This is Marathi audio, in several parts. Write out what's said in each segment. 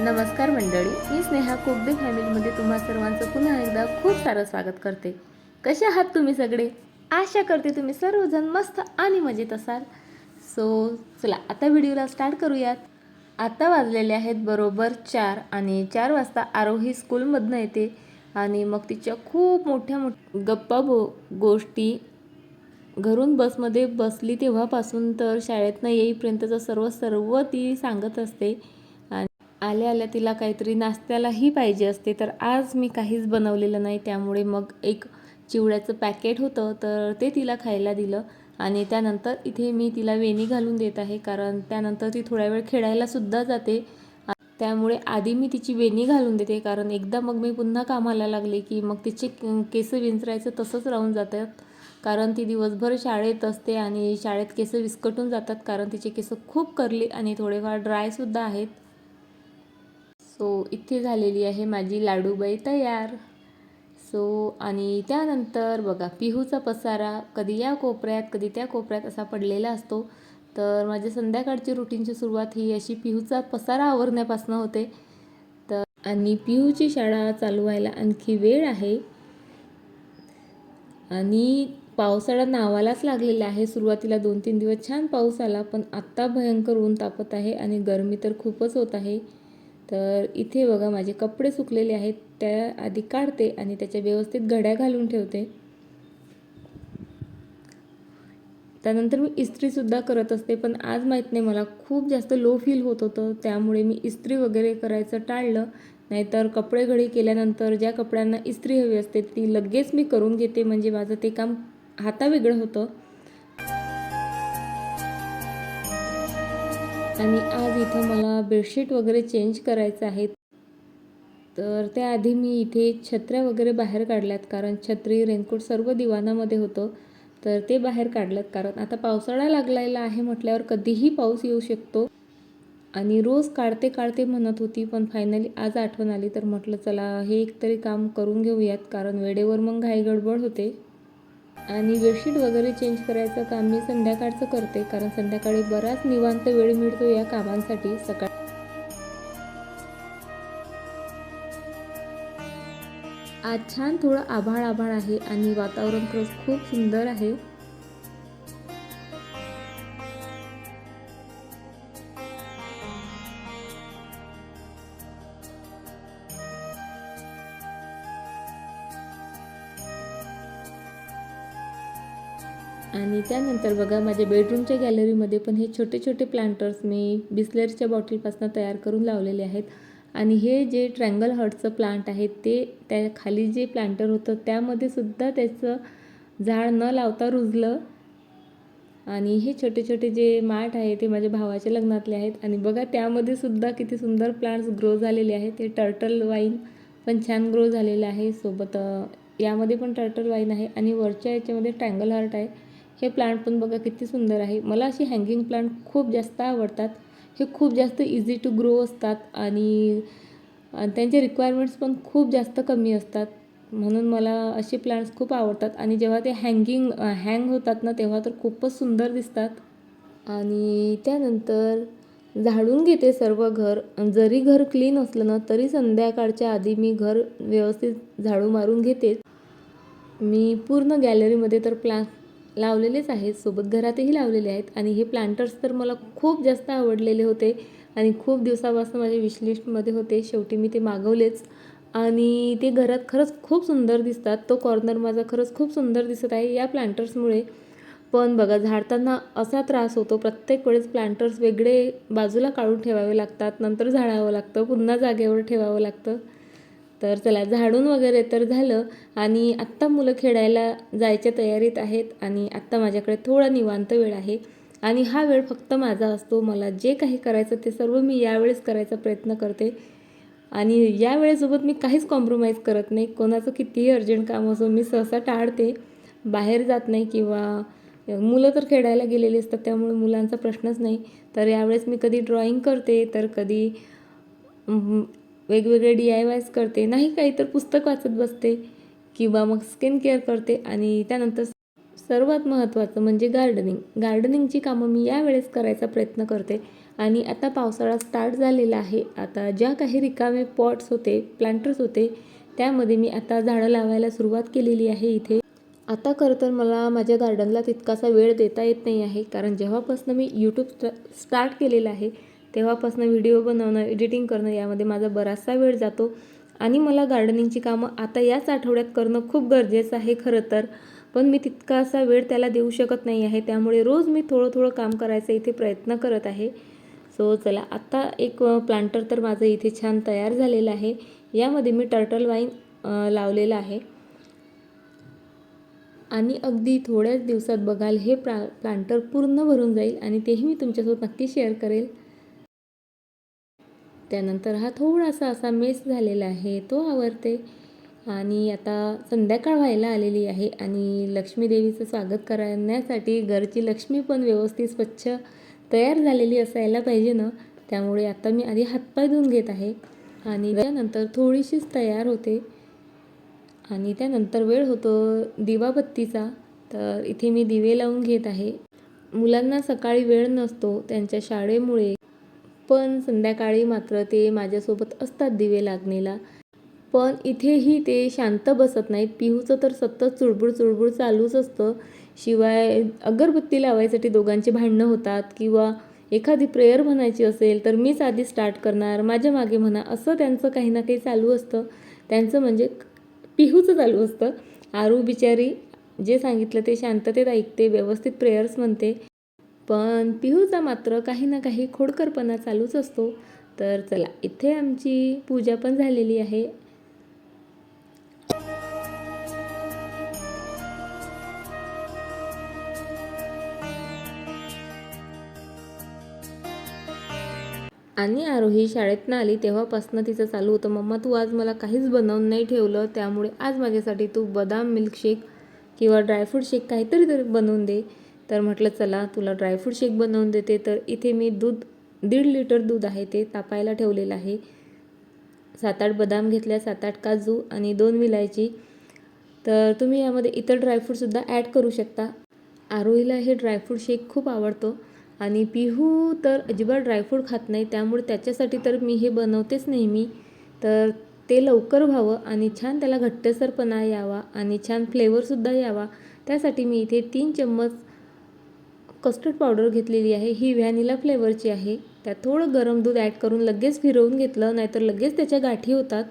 नमस्कार मंडळी मी स्नेहा कुकबे फॅमिलीमध्ये तुम्हा सर्वांचं पुन्हा एकदा खूप सारं स्वागत करते. कसे आहात तुम्ही सगळे? आशा करते तुम्ही सर्वजण मस्त आणि मजेत असाल. सो चला आता व्हिडिओला स्टार्ट करूयात. आता वाजलेले आहेत बरोबर चार आणि चार वाजता आरोही स्कूलमधनं येते आणि मग तिच्या खूप मोठ्या मोठ्या गप्पा बो गोष्टी. घरून बसमध्ये बसली तेव्हापासून तर शाळेतनं येईपर्यंतचं सर्व सर्व ती सांगत असते. आल्या आल्या तिला काहीतरी नाश्त्यालाही पाहिजे असते. तर आज मी काहीच बनवलेलं नाही. त्यामुळे मग एक चिवड्याचं पॅकेट होतं. तर ते तिला खायला दिलं आणि त्यानंतर इथे मी तिला वेणी घालून देत आहे. कारण त्यानंतर ती थोड्या वेळ खेळायलासुद्धा जाते. त्यामुळे आधी मी तिची वेणी घालून देते. कारण एकदा मग मी पुन्हा कामाला लागले की मग तिचे केस विंचरायचं तसंच राहून जातात. कारण ती दिवसभर शाळेत असते आणि शाळेत केस विस्कटून जातात. कारण तिचे केस खूप करली आणि थोडेफार ड्रायसुद्धा आहेत. सो इथे झालेली आहे माझी लाडूबाई तयार. सो आणि त्यानंतर बघा पिहूचा पसारा कधी या कोपऱ्यात कधी त्या कोपऱ्यात असा पडलेला असतो. तर माझ्या संध्याकाळची रुटीनची सुरुवात ही अशी पिहूचा पसारा आवरण्यापासून होते. तर आणि पिहूची शाळा चालू व्हायला आणखी वेळ आहे. आणि पावसाळा नावालाच लागलेला आहे. सुरुवातीला दोन तीन दिवस छान पाऊस आला पण आत्ता भयंकर ऊन तापत आहे आणि गरमी तर खूपच होत आहे. तर इथे बघा माझे कपडे सुकलेले आहेत त्या आधी काढते आणि त्याच्या व्यवस्थित घड्या घालून ठेवते. त्यानंतर मी इस्त्रीसुद्धा करत असते पण आज माहीत नाही मला खूप जास्त लो फील होत होतं त्यामुळे मी इस्त्री वगैरे करायचं टाळलं. नाहीतर कपडे घडी केल्यानंतर ज्या कपड्यांना इस्त्री हवी असते ती लगेच मी करून घेते म्हणजे माझं ते काम हातावेगळं होतं. आणि आज इथं मला बेडशीट वगैरे चेंज करायचं आहे तर त्याआधी मी इथे छत्र्या वगैरे बाहेर काढल्यात कारण छत्री रेनकोट सर्व दिवाणामध्ये होतं. तर ते बाहेर काढल्यात कारण आता पावसाळा लागलेला आहे म्हटल्यावर कधीही पाऊस येऊ शकतो. आणि रोज काढते काढते म्हणत होती पण फायनली आज आठवण आली तर म्हटलं चला हे एक तरी काम करून घेऊयात कारण वेळेवर मग घाई गडबड होते. आणि बेडशीट वगैरे चेंज करायचं काम मी संध्याकाळचं करते कारण संध्याकाळी बराच निवांत वेळ मिळतो या कामांसाठी. सकाळ आज छान थोडं आभाळ आभाळ आहे आणि वातावरण खरंच खूप सुंदर आहे. त्यानंतर बघा माझ्या बेडरूमच्या गॅलरीमध्ये पण हे छोटे छोटे प्लांटर्स मी बिस्लेरीच्या बॉटलपासून तयार करून लावलेले आहेत. आणि हे जे ट्रँगल हर्टचं प्लांट आहे ते त्या खाली जे प्लांटर होतं त्यामध्ये सुद्धा त्याचं झाड न लावता रुजलं. आणि हे छोटे छोटे जे माठ आहे ते माझ्या भावाच्या लग्नातले आहेत. आणि बघा त्यामध्ये सुद्धा किती सुंदर प्लांट्स ग्रो झालेले आहेत. ते टर्टल वाईन पण छान ग्रो झालेलं आहे. सोबत यामध्ये पण टर्टल वाईन आहे. आणि वरच्या याच्यामध्ये ट्रँगल हार्ट आहे. हे प्लांट पण बघा किती सुंदर आहे. मला अशी हँगिंग प्लांट खूप जास्त आवडतात. हे खूप जास्त इझी टू ग्रो असतात आणि त्यांचे रिक्वायरमेंट्स पण खूप जास्त कमी असतात. म्हणून मला असे प्लांट्स खूप आवडतात. आणि जेव्हा ते हँगिंग हँग होतात ना तेव्हा तर खूपच सुंदर दिसतात. आणि त्यानंतर झाडून घेते सर्व घर. जरी घर क्लीन असलं ना तरी संध्याकाळच्या आधी मी घर व्यवस्थित झाडू मारून घेते. मी पूर्ण गॅलरीमध्ये तर प्लांट लावलेलेच आहेत सोबत घरातही लावलेले आहेत आणि हे प्लांटर्स तर मला खूप जास्त आवडलेले होते आणि खूप दिवसापासून माझ्या विशलिस्टमध्ये होते. शेवटी मी ते मागवलेच आणि ते घरात खरंच खूप सुंदर दिसतात. तो कॉर्नर माझा खरंच खूप सुंदर दिसत आहे या प्लांटर्समुळे पण बघा झाडताना असा त्रास होतो. प्रत्येक वेळेस प्लांटर्स वेगळे बाजूला काढून ठेवावे लागतात नंतर झाडावं लागतं पुन्हा जागेवर ठेवावं लागतं. तर चला झाडून वगैरे तर झालं. आणि आत्ता मुलं खेळायला जायच्या तयारीत आहेत आणि आत्ता माझ्याकडे थोडा निवांत वेळ आहे. आणि हा वेळ फक्त माझा असतो. मला जे काही करायचं ते सर्व मी यावेळेस करायचा प्रयत्न करते. आणि या वेळेसोबत मी काहीच कॉम्प्रोमाइज करत नाही. कोणाचं कितीही अर्जंट काम असो मी सहसा टाळते. बाहेर जात नाही किंवा मुलं तर खेळायला गेलेली असतात त्यामुळे मुलांचा प्रश्नच नाही. तर यावेळेस मी कधी ड्रॉईंग करते तर कधी वेगवेगळे डी आय वायज करते नाही काही तर पुस्तक वाचत बसते किंवा मग स्किन केअर करते आणि त्यानंतर सर्वात महत्त्वाचं म्हणजे गार्डनिंग गार्डनिंगची कामं मी यावेळेस करायचा प्रयत्न करते आणि आता पावसाळा स्टार्ट झालेला आहे. आता ज्या काही रिकामे पॉट्स होते प्लांटर्स होते त्यामध्ये मी आता झाडं लावायला सुरुवात केलेली आहे इथे. आता खरं तर मला माझ्या गार्डनला तितकासा वेळ देता येत नाही आहे कारण जेव्हापासून मी यूट्यूब स्टार्ट केलेला आहे तेव्हापासून व्हिडिओ बनवणं एडिटिंग करणं यामध्ये माझा बराचसा वेळ जातो. आणि मला गार्डनिंगची कामं आता याच आठवड्यात करणं खूप गरजेचं आहे खरं तर. पण मी तितकासा वेळ त्याला देऊ शकत नाही आहे. त्यामुळे रोज मी थोडं थोडं काम करायचा इथे प्रयत्न करत आहे. सो चला आता एक प्लांटर तर माझं इथे छान तयार झालेलं आहे. यामध्ये मी टर्टल वाईन लावलेलं आहे. आणि अगदी थोड्याच दिवसात बघाल हे प्ला प्लांटर पूर्ण भरून जाईल. आणि तेही मी तुमच्यासोबत नक्की शेअर करेल. त्यानंतर हा थोडासा असा मेस झालेला आहे तो आवरते. आणि आता संध्याकाळ व्हायला आलेली आहे आणि लक्ष्मी देवीचं स्वागत करण्यासाठी घरची लक्ष्मी पण व्यवस्थित स्वच्छ तयार झालेली असायला पाहिजे ना? त्यामुळे आता मी आधी हातपाय धुवून घेत आहे. आणि त्यानंतर थोडीशीच तयार होते. आणि त्यानंतर वेळ होतो दिवाबत्तीचा. तर इथे मी दिवे लावून घेत आहे. मुलांना सकाळी वेळ नसतो. त्यांच्या शाळेमुळे पण संध्याकाळी मात्र ते माझ्यासोबत असतात दिवे लागणीला. पण इथेही ते शांत बसत नाहीत. पिहूचं तर सतत चुळबुळ चुळबुळ चालूच असतं. शिवाय अगरबत्ती लावायसाठी दोघांची भांडणं होतात किंवा एखादी प्रेयर म्हणायची असेल तर मीच आधी स्टार्ट करणार माझ्या मागे म्हणा असं त्यांचं काही ना काही चालू असतं. त्यांचं म्हणजे पिहूचं चालू असतं. आरू बिचारी जे सांगितलं ते शांततेत ऐकते व्यवस्थित प्रेयर्स म्हणते. पण पिहूचा मात्र काही ना काही खोडकरपणा चालूच असतो. तर चला इथे आमची पूजा पण झालेली आहे. आणि आरोही शाळेतनं आली तेव्हापासनं तिचं चालू होतं. मम्मा तू आज मला काहीच बनवून नाही ठेवलं. त्यामुळे आज माझ्यासाठी तू बदाम मिल्कशेक किंवा ड्रायफ्रूट शेक काहीतरी तरी बनवून दे. तर म्हटलं चला तुला ड्रायफ्रूट शेक बनवून देते. तर इथे मी दूध दीड लिटर दूध आहे ते तापायला ठेवलेलं आहे. सात आठ बदाम घेतल्या सात आठ काजू आणि दोन विलायची. तर तुम्ही यामध्ये इतर ड्रायफ्रूटसुद्धा ॲड करू शकता. आरोहीला हे ड्रायफ्रूट शेक खूप आवडतो आणि पिहू तर अजिबात ड्रायफ्रूट खात नाही त्यामुळे त्याच्यासाठी तर मी हे बनवतेच नेहमी. तर ते लवकर व्हावं आणि छान त्याला घट्टसरपणा यावा आणि छान फ्लेवरसुद्धा यावा. त्यासाठी मी इथे तीन चम्मच कस्टर्ड पावडर घेतलेली आहे. ही व्हॅनिला फ्लेवरची आहे. त्यात थोडं गरम दूध ॲड करून लगेच फिरवून घेतलं नाहीतर लगेच त्याच्या गाठी होतात.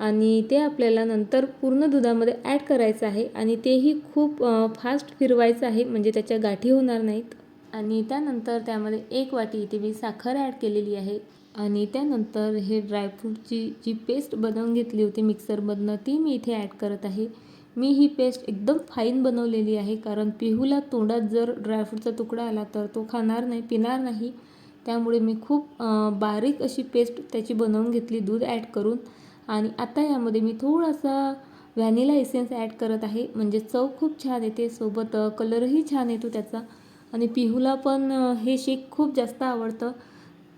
आणि ते आपल्याला नंतर पूर्ण दुधामध्ये ॲड करायचं आहे. आणि तेही खूप फास्ट फिरवायचं आहे म्हणजे त्याच्या गाठी होणार नाहीत. आणि त्यानंतर त्यामध्ये एक वाटी इथे मी साखर ॲड केलेली आहे. आणि त्यानंतर हे ड्रायफ्रूटची जी पेस्ट बनवून घेतली होती मिक्सरमधनं ती मी इथे ॲड करत आहे. मी ही पेस्ट एकदम फाईन बनवलेली आहे. कारण पिहूला तोंडात जर ड्रायफ्रूटचा तुकडा आला तर तो खाणार नाही पिणार नाही. त्यामुळे मी खूप बारीक अशी पेस्ट त्याची बनवून घेतली दूध ॲड करून. आणि आता यामध्ये मी थोडासा व्हॅनिला एसेन्स ॲड करत आहे. म्हणजे चव खूप छान येते सोबत कलरही छान येतो त्याचा. आणि पिहूला पण हे शेक खूप जास्त आवडतं.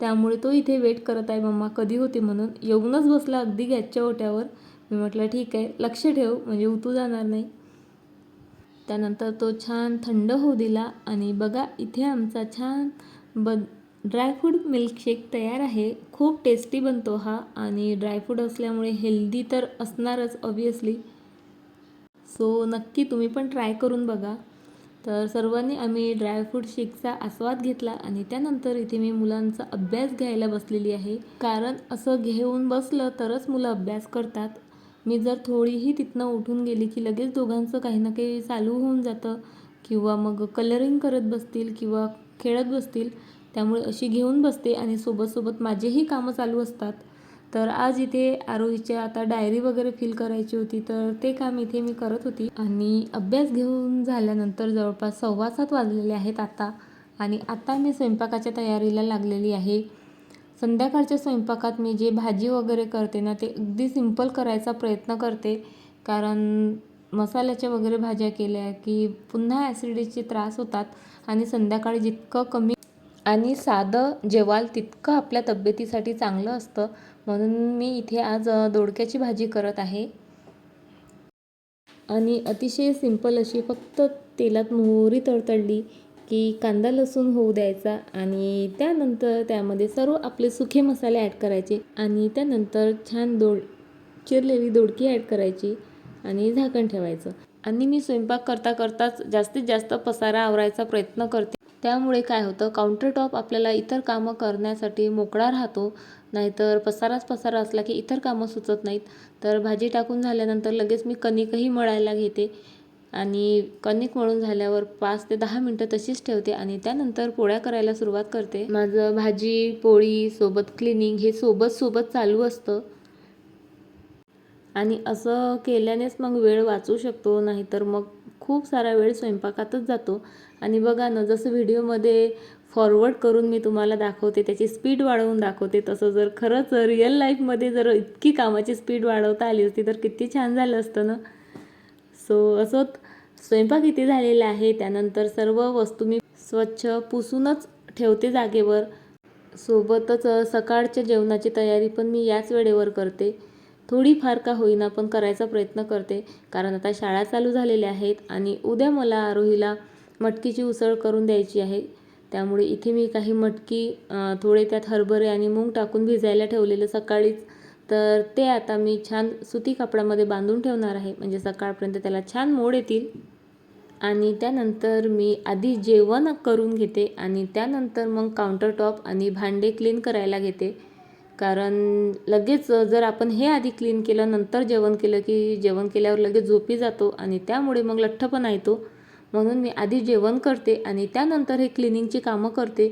त्यामुळे तो इथे वेट करत आहे मम्मा कधी होते म्हणून. येऊनच बसला अगदी गॅसच्या ओट्यावर. मी म्हटलं ठीक आहे लक्ष ठेव म्हणजे उतू जाणार नाही. त्यानंतर तो छान थंड होऊ दिला आणि बघा इथे आमचा छान ब ड्रायफ्रूट मिल्कशेक तयार आहे. खूप टेस्टी बनतो हा आणि ड्रायफ्रूट असल्यामुळे हेल्दी तर असणारच ऑबियसली सो नक्की तुम्ही पण ट्राय करून बघा. तर सर्वांनी आम्ही ड्रायफ्रूट शेकचा आस्वाद घेतला आणि त्यानंतर इथे मी मुलांचा अभ्यास घ्यायला बसलेली आहे. कारण असं घेऊन बसलं तरच मुलं अभ्यास करतात. मी जर थोडीही तिथनं उठून गेली की लगेच दोघांचं काही ना काही चालू होऊन जातं किंवा मग कलरिंग करत बसतील किंवा खेळत बसतील त्यामुळे अशी घेऊन बसते आणि सोबतसोबत माझेही कामं चालू असतात. तर आज इथे आरोहीच्या आता डायरी वगैरे फिल करायची होती तर ते काम इथे मी करत होती. आणि अभ्यास घेऊन झाल्यानंतर जवळपास सव्वा सात वाजलेले आहेत आता. आणि आता मी स्वयंपाकाच्या तयारीला लागलेली आहे. संध्याकाळच्या स्वयंपाकात मी जे भाजी वगैरे करते ना ते अगदी सिंपल करायचा प्रयत्न करते. कारण मसाल्याच्या वगैरे भाज्या केल्या की पुन्हा ॲसिडिटीचे त्रास होतात आणि संध्याकाळी जितकं कमी आणि साधं जेवाल तितकं आपल्या तब्येतीसाठी चांगलं असतं. म्हणून मी इथे आज दोडक्याची भाजी करत आहे. आणि अतिशय सिंपल अशी फक्त तेलात मोहरी तडतडली. की कांदा लसूण होऊ द्यायचा आणि त्यानंतर त्यामध्ये सर्व आपले सुखे मसाले ॲड करायचे आणि त्यानंतर छान दोड चिरलेली दोडकी ॲड करायची आणि झाकण ठेवायचं. आणि मी स्वयंपाक करता करताच जास्तीत जास्त पसारा आवरायचा प्रयत्न करते. त्यामुळे काय होतं काउंटर टॉप आपल्याला इतर कामं करण्यासाठी मोकळा राहतो. नाहीतर पसाराच पसारा असला की इतर कामं सुचत नाहीत. तर भाजी टाकून झाल्यानंतर लगेच मी कणिकही मळायला घेते. आणि कणिक मळून झाल्यावर पाच ते दहा मिनटं तशीच ठेवते आणि त्यानंतर पोळ्या करायला सुरुवात करते. माझं भाजी पोळी सोबत क्लिनिंग हे सोबत सोबत चालू असतं. आणि असं केल्यानेच मग वेळ वाचू शकतो नाहीतर मग खूप सारा वेळ स्वयंपाकातच जातो. आणि बघा ना जसं व्हिडिओमध्ये फॉरवर्ड करून मी तुम्हाला दाखवते त्याची स्पीड वाढवून दाखवते तसं जर खरंच रिअल लाईफमध्ये जर इतकी कामाची स्पीड वाढवता आली असती तर किती छान झालं असतं ना? सो असं स्वयंपाक इथे झालेला आहे. त्यानंतर सर्व वस्तू मी स्वच्छ पुसूनच ठेवते जागेवर. सोबतच सकाळच्या जेवणाची तयारी पण मी याच वेळेवर करते. थोडीफार का होईना पण करायचा प्रयत्न करते. कारण आता शाळा चालू झालेल्या आहेत आणि उद्या मला आरोहीला मटकीची उसळ करून द्यायची आहे. त्यामुळे इथे मी काही मटकी थोडे त्यात हरभरे आणि मूग टाकून भिजायला ठेवलेलं सकाळीच तर ते आता मी छान सुती कापडामध्ये बांधून ठेवणार आहे. म्हणजे सकाळपर्यंत त्याला छान मोड येतील. आणि त्यानंतर मी आधी जेवण करून घेते आणि त्यानंतर मग काउंटर टॉप आणि भांडे क्लीन करायला घेते. कारण लगेच जर आपण हे आधी क्लीन केलं नंतर जेवण केलं की जेवण केल्यावर लगेच झोपी जातो आणि त्यामुळे मग लठ्ठपणा येतो म्हणून मी आधी जेवण करते आणि त्यानंतर हे क्लिनिंगची कामं करते.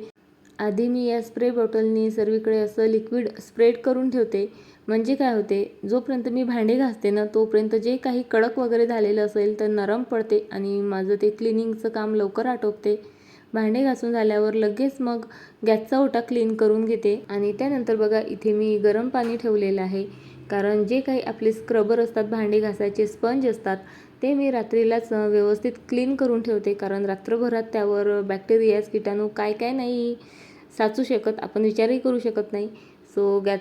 आधी मी या स्प्रे बॉटलनी सर्वीकडे असं लिक्विड स्प्रेड करून ठेवते. म्हणजे काय होते जोपर्यंत मी भांडे घासते ना तोपर्यंत जे काही कडक वगैरे झालेलं असेल तर नरम पडते आणि माझं ते क्लिनिंगचं काम लवकर आटोपते. भांडे घासून झाल्यावर लगेच मग गॅसचा ओटा क्लीन करून घेते आणि त्यानंतर बघा इथे मी गरम पाणी ठेवलेलं आहे. कारण जे काही आपले स्क्रबर असतात भांडे घासायचे स्पंज असतात ते मी रात्रीलाच व्यवस्थित क्लीन करून ठेवते. कारण रात्रभरात त्यावर बॅक्टेरियाज किटाणू काय काय नाही साचू शकत आपण विचारही करू शकत नाही. सो गॅस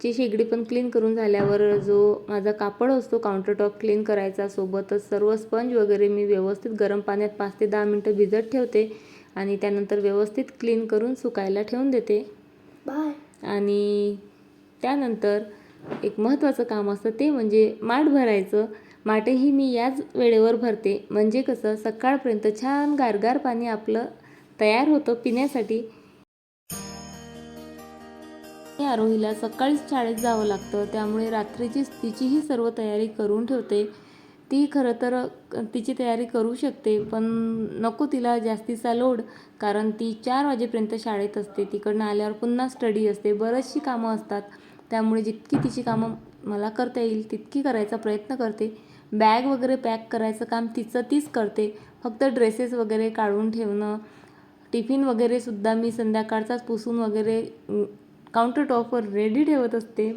गॅसची शेगडी पण क्लीन करून झाल्यावर जो माझा कापड असतो काउंटर टॉप क्लीन करायचा सोबतच सर्व स्पंज वगैरे मी व्यवस्थित गरम पाण्यात पाच ते दहा मिनटं भिजत ठेवते आणि त्यानंतर व्यवस्थित क्लीन करून सुकायला ठेवून देते. बाय. आणि त्यानंतर एक महत्त्वाचं काम असतं ते म्हणजे माठ भरायचं. माठही मी याच वेळेवर भरते. म्हणजे कसं सकाळपर्यंत छान गारगार पाणी आपलं तयार होतं पिण्यासाठी. आणि आरोहीला सकाळीच शाळेत जावं लागतं. त्यामुळे रात्रीची तिचीही सर्व तयारी करून ठेवते. ती खरं तर तिची तयारी करू शकते पण नको तिला जास्तीचा लोड कारण ती चार वाजेपर्यंत शाळेत असते. तिकडनं आल्यावर पुन्हा स्टडी असते. बरीचशी कामं असतात. त्यामुळे जितकी तिची कामं मला करता येईल तितकी करायचा प्रयत्न करते. बॅग वगैरे पॅक करायचं काम तिचं तीच करते. फक्त ड्रेसेस वगैरे काढून ठेवणं टिफिन वगैरेसुद्धा मी संध्याकाळचाच पुसून वगैरे काउंटर टॉपवर रेडी ठेवत असते.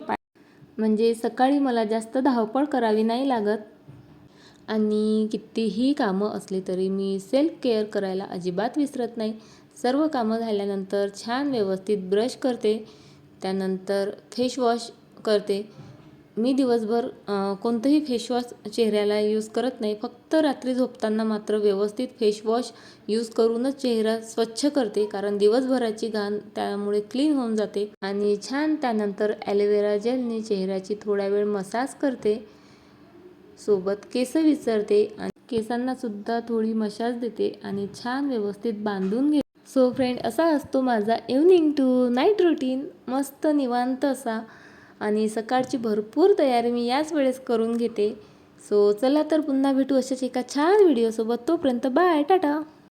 म्हणजे सकाळी मला जास्त धावपळ करावी नाही लागत. आणि कितीही कामं असली तरी मी सेल्फ केअर करायला अजिबात विसरत नाही. सर्व कामं झाल्यानंतर छान व्यवस्थित ब्रश करते. त्यानंतर फेशवॉश करते. मी दिवसभर कोणतंही फेशवॉश चेहऱ्याला यूज करत नाही. फक्त रात्री झोपताना मात्र व्यवस्थित फेशवॉश यूज करूनच चेहरा स्वच्छ करते. कारण दिवसभराची घाण त्यामुळे क्लीन होऊन जाते आणि छान त्यानंतर ॲलोवेरा जेलने चेहऱ्याची थोडा वेळ मसाज करते. सोबत केस विसरते आणि केसांना सुद्धा थोडी मसाज देते आणि छान व्यवस्थित बांधून घे सो फ्रेंड असा असतो माझा इव्हनिंग टू नाईट रुटीन मस्त निवांत असा. आणि सकाळची भरपूर तयारी मी याच वेळेस करून घेते. सो चला तर पुन्हा भेटू अशाच एका छान व्हिडिओसोबत तोपर्यंत बाय टाटा!